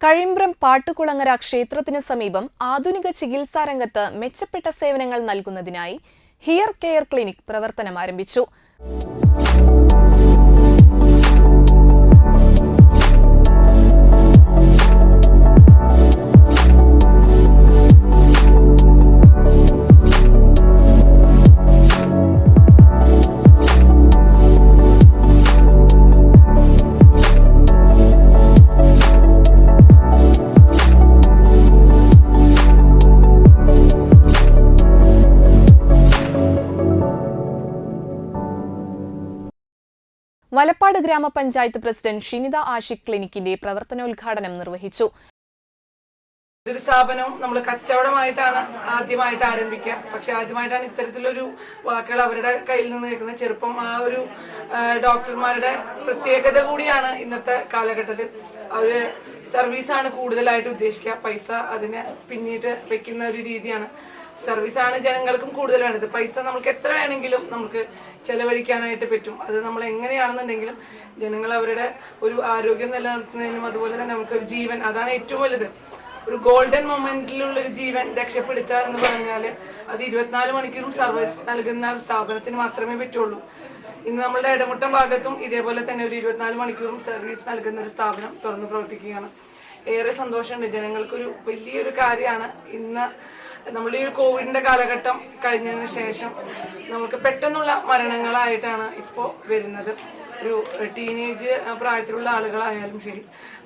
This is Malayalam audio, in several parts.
കഴിമ്പ്രം പാട്ടുകുളങ്ങര ക്ഷേത്രത്തിന് സമീപം ആധുനിക ചികിത്സാ രംഗത്ത് മെച്ചപ്പെട്ട സേവനങ്ങൾ നൽകുന്നതിനായി ഹിയർ കെയർ ക്ലിനിക് പ്രവർത്തനം ആരംഭിച്ചു. വലപ്പാട് ഗ്രാമപഞ്ചായത്ത് പ്രസിഡന്റ് ഷിനിത ആഷിഖ് ക്ലിനിക്കിന്റെ പ്രവർത്തനോദ്ഘാടനം നിർവഹിച്ചു. ഇതൊരു സ്ഥാപനം നമ്മൾ കച്ചവടമായിട്ടാണ് ആദ്യമായിട്ട് ആരംഭിക്കുക. പക്ഷെ ആദ്യമായിട്ടാണ് ഇത്തരത്തിലൊരു വാക്കുകൾ അവരുടെ കയ്യിൽ നിന്ന് കേൾക്കുന്നത് ചെറുപ്പം ആ ഒരു ഡോക്ടർമാരുടെ പ്രത്യേകത കൂടിയാണ് ഇന്നത്തെ കാലഘട്ടത്തിൽ. അവർ സർവീസാണ് കൂടുതലായിട്ട് ഉദ്ദേശിക്കുക. പൈസ അതിനെ പിന്നീട് വെക്കുന്ന ഒരു രീതിയാണ്. സർവീസാണ് ജനങ്ങൾക്കും കൂടുതൽ വേണ്ടത്. പൈസ നമുക്ക് എത്ര വേണമെങ്കിലും നമുക്ക് ചെലവഴിക്കാനായിട്ട് പറ്റും. അത് നമ്മൾ എങ്ങനെയാണെന്നുണ്ടെങ്കിലും ജനങ്ങൾ അവരുടെ ഒരു ആരോഗ്യം നിലനിർത്തുന്നതിനും അതുപോലെ തന്നെ നമുക്ക് ഒരു ജീവൻ അതാണ് ഏറ്റവും വലുത്. ഒരു ഗോൾഡൻ മൊമെന്റിലുള്ള ഒരു ജീവൻ രക്ഷപ്പെടുത്തുക എന്ന് പറഞ്ഞാൽ അത് ഇരുപത്തിനാല് മണിക്കൂറും സർവീസ് നൽകുന്ന ഒരു സ്ഥാപനത്തിന് മാത്രമേ പറ്റുള്ളൂ. ഇന്ന് നമ്മുടെ ഇടമുട്ടം ഭാഗത്തും ഇതേപോലെ തന്നെ ഒരു ഇരുപത്തിനാല് മണിക്കൂറും സർവീസ് നൽകുന്ന ഒരു സ്ഥാപനം തുറന്നു പ്രവർത്തിക്കുകയാണ്. ഏറെ സന്തോഷമുണ്ട്. ജനങ്ങൾക്കൊരു വലിയൊരു കാര്യമാണ്. ഇന്ന് നമ്മുടെ ഈ കോവിഡിന്റെ കാലഘട്ടം കഴിഞ്ഞതിന് ശേഷം നമുക്ക് പെട്ടെന്നുള്ള മരണങ്ങളായിട്ടാണ് ഇപ്പോൾ വരുന്നത്. ഒരു ടീനേജ് പ്രായത്തിലുള്ള ആളുകളായാലും ശരി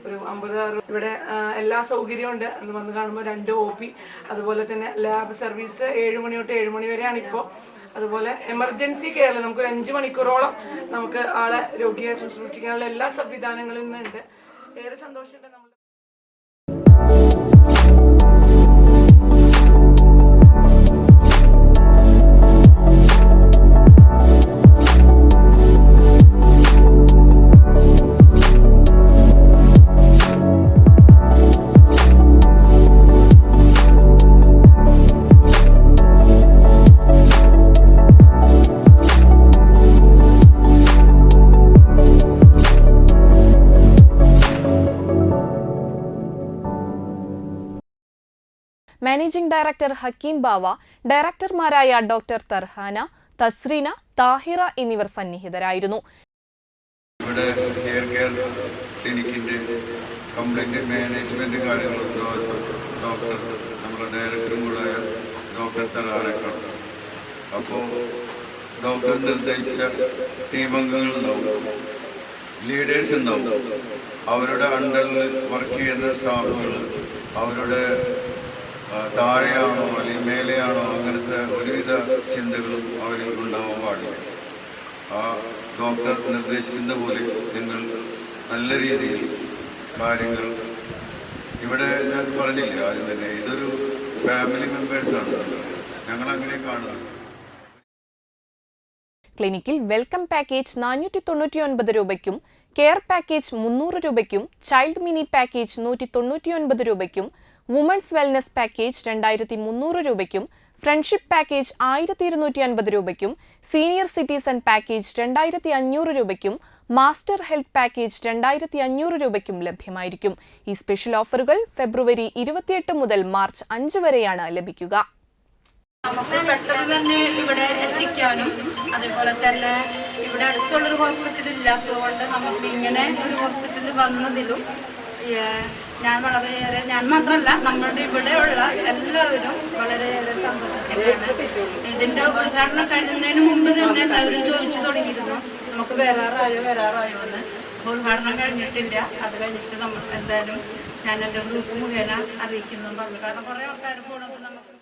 ഒരു അമ്പത് അറുപത് ഇവിടെ എല്ലാ സൗകര്യവും ഉണ്ട് എന്ന് വന്ന് കാണുമ്പോൾ രണ്ട് ഒ പി അതുപോലെ തന്നെ ലാബ് സർവീസ് ഏഴ് മണി തൊട്ട് ഏഴ് മണി വരെയാണ് ഇപ്പോൾ അതുപോലെ എമർജൻസി കെയറിൽ നമുക്ക് ഒരു അഞ്ച് മണിക്കൂറോളം നമുക്ക് ആളെ രോഗിയെ ശുശ്രൂഷിക്കാനുള്ള എല്ലാ സംവിധാനങ്ങളും ഇന്നുണ്ട് ഏറെ സന്തോഷമുണ്ട് നമ്മൾ മാനേജിംഗ് ഡയറക്ടർ ഹക്കീം ബാവ ഡയറക്ടർമാരായ ഡോക്ടർ തർഹാന തസ്രീന താഹിറ എന്നിവർ സന്നിഹിതരായിരുന്നു. ഇവിടെ ഹെയർ കെയർ കംപ്ലീറ്റ് ഡോക്ടർ നമ്മുടെ ഡോക്ടർ അപ്പോൾ ഡോക്ടർ നിർദ്ദേശിച്ച ടീം അംഗങ്ങളുണ്ടാവും ലീഡേഴ്സ് ഉണ്ടാവും. അവരുടെ അണ്ടറിൽ വർക്ക് ചെയ്യുന്ന സ്റ്റാഫുകൾ അവരുടെ താഴെയാണോ അല്ലെങ്കിൽ മേലെയാണോ അങ്ങനത്തെ ഒരുവിധ ചിന്തകളും അവരിൽ ഉണ്ടാവാൻ പാടില്ല. ആ ഡോക്ടർ നിർദ്ദേശിക്കുന്ന പോലെ നിങ്ങൾ നല്ല രീതിയിൽ കാര്യങ്ങൾ ഇവിടെ ഞാൻ പറഞ്ഞില്ല ആദ്യം തന്നെ ഇതൊരു ഫാമിലി മെമ്പേഴ്സാണ് ഞങ്ങൾ അങ്ങനെ കാണുന്നത് ക്ലിനിക്കിൽ വെൽക്കം പാക്കേജ് നാനൂറ്റി തൊണ്ണൂറ്റി ഒൻപത് രൂപയ്ക്കും കെയർ പാക്കേജ് മുന്നൂറ് രൂപയ്ക്കും ചൈൽഡ് മിനി പാക്കേജ് നൂറ്റി തൊണ്ണൂറ്റി ഒൻപത് രൂപയ്ക്കും വുമൺസ് വെൽനസ് പാക്കേജ് രണ്ടായിരത്തി മുന്നൂറ് രൂപയ്ക്കും ഫ്രണ്ട്ഷിപ്പ് പാക്കേജ് ആയിരത്തി ഇരുന്നൂറ്റി അൻപത് രൂപയ്ക്കും സീനിയർ സിറ്റിസൺ പാക്കേജ് രണ്ടായിരത്തി അഞ്ഞൂറ് രൂപയ്ക്കും മാസ്റ്റർ ഹെൽത്ത് പാക്കേജ് രണ്ടായിരത്തി അഞ്ഞൂറ് രൂപയ്ക്കും ലഭ്യമായിരിക്കും. ഈ സ്പെഷ്യൽ ഓഫറുകൾ ഫെബ്രുവരി ഇരുപത്തിയെട്ട് മുതൽ മാർച്ച് അഞ്ച് വരെയാണ് ലഭിക്കുക. നമുക്ക് പെട്ടെന്ന് തന്നെ ഇവിടെ എത്തിക്കാനും അതേപോലെ തന്നെ ഇവിടെ അടുത്തുള്ളൊരു ഹോസ്പിറ്റൽ ഇല്ലാത്തതുകൊണ്ട് നമുക്ക് ഇങ്ങനെ ഒരു ഹോസ്പിറ്റലിൽ വന്നതിലും ഞാൻ വളരെയേറെ ഞാൻ മാത്രമല്ല നമ്മുടെ ഇവിടെയുള്ള എല്ലാവരും വളരെയേറെ സന്തോഷിക്കുകയാണ്. ഇതിന്റെ ഉദ്ഘാടനം കഴിയുന്നതിന് മുമ്പ് തന്നെ എല്ലാവരും ചോദിച്ചു തുടങ്ങിയിരുന്നു. നമുക്ക് വരാറായോ വരാറായോ എന്ന്. ഉദ്ഘാടനം കഴിഞ്ഞിട്ടില്ല. അത് കഴിഞ്ഞിട്ട് നമ്മൾ എന്തായാലും ഞാൻ എന്റെ ഗ്രൂപ്പ് മുഖേന അറിയിക്കുന്നു. കാരണം കുറേ ആൾക്കാർ പോണത് നമുക്ക്